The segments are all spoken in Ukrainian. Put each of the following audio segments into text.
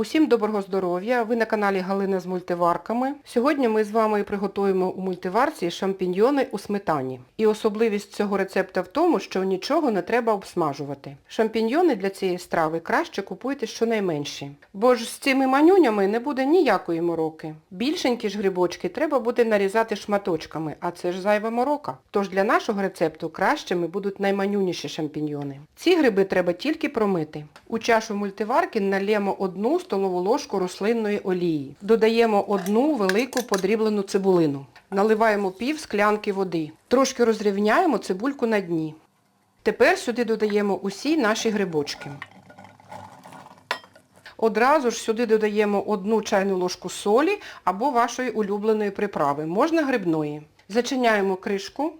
Усім доброго здоров'я! Ви на каналі Галина з мультиварками. Сьогодні ми з вами приготуємо у мультиварці шампіньйони у сметані. І особливість цього рецепта в тому, що нічого не треба обсмажувати. Шампіньйони для цієї страви краще купуйте щонайменші. Бо ж з цими манюнями не буде ніякої мороки. Більшенькі ж грибочки треба буде нарізати шматочками, а це ж зайва морока. Тож для нашого рецепту кращими будуть найманюніші шампіньйони. Ці гриби треба тільки промити. У чашу мультиварки налємо одну столову ложку рослинної олії. Додаємо одну велику подріблену цибулину. Наливаємо пів склянки води. Трошки розрівняємо цибульку на дні. Тепер сюди додаємо усі наші грибочки. Одразу ж сюди додаємо одну чайну ложку солі або вашої улюбленої приправи, можна грибної. Зачиняємо кришку,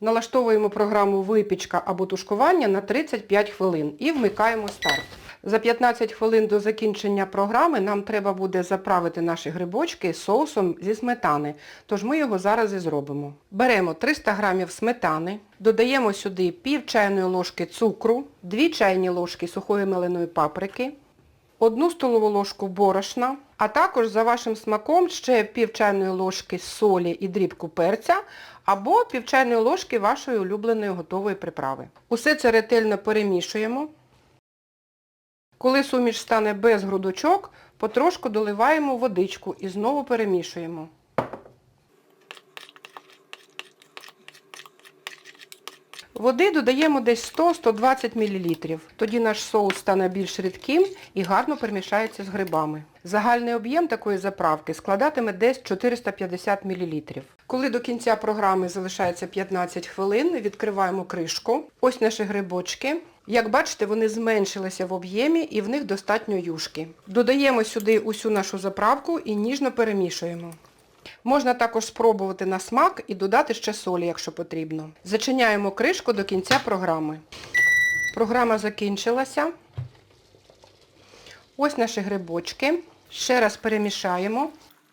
налаштовуємо програму випічка або тушкування на 35 хвилин і вмикаємо старт. За 15 хвилин до закінчення програми нам треба буде заправити наші грибочки соусом зі сметани, тож ми його зараз і зробимо. Беремо 300 г сметани, додаємо сюди пів чайної ложки цукру, 2 чайні ложки сухої меленої паприки, одну столову ложку борошна, а також за вашим смаком ще пів чайної ложки солі і дрібку перця, або пів чайної ложки вашої улюбленої готової приправи. Усе це ретельно перемішуємо. Коли суміш стане без грудочок, потрошку доливаємо водичку і знову перемішуємо. Води додаємо десь 100-120 мл. Тоді наш соус стане більш рідким і гарно перемішається з грибами. Загальний об'єм такої заправки складатиме десь 450 мл. Коли до кінця програми залишається 15 хвилин, відкриваємо кришку. Ось наші грибочки. Як бачите, вони зменшилися в об'ємі і в них достатньо юшки. Додаємо сюди усю нашу заправку і ніжно перемішуємо. Можна також спробувати на смак і додати ще солі, якщо потрібно. Зачиняємо кришку до кінця програми. Програма закінчилася. Ось наші грибочки. Ще раз перемішаємо.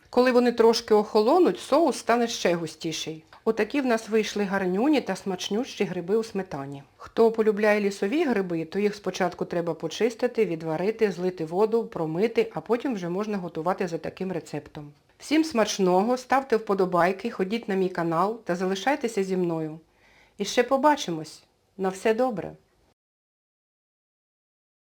Коли вони трошки охолонуть, соус стане ще густіший. Отакі в нас вийшли гарнюні та смачнющі гриби у сметані. Хто полюбляє лісові гриби, то їх спочатку треба почистити, відварити, злити воду, промити, а потім вже можна готувати за таким рецептом. Всім смачного, ставте вподобайки, ходіть на мій канал та залишайтеся зі мною. І ще побачимось. На все добре!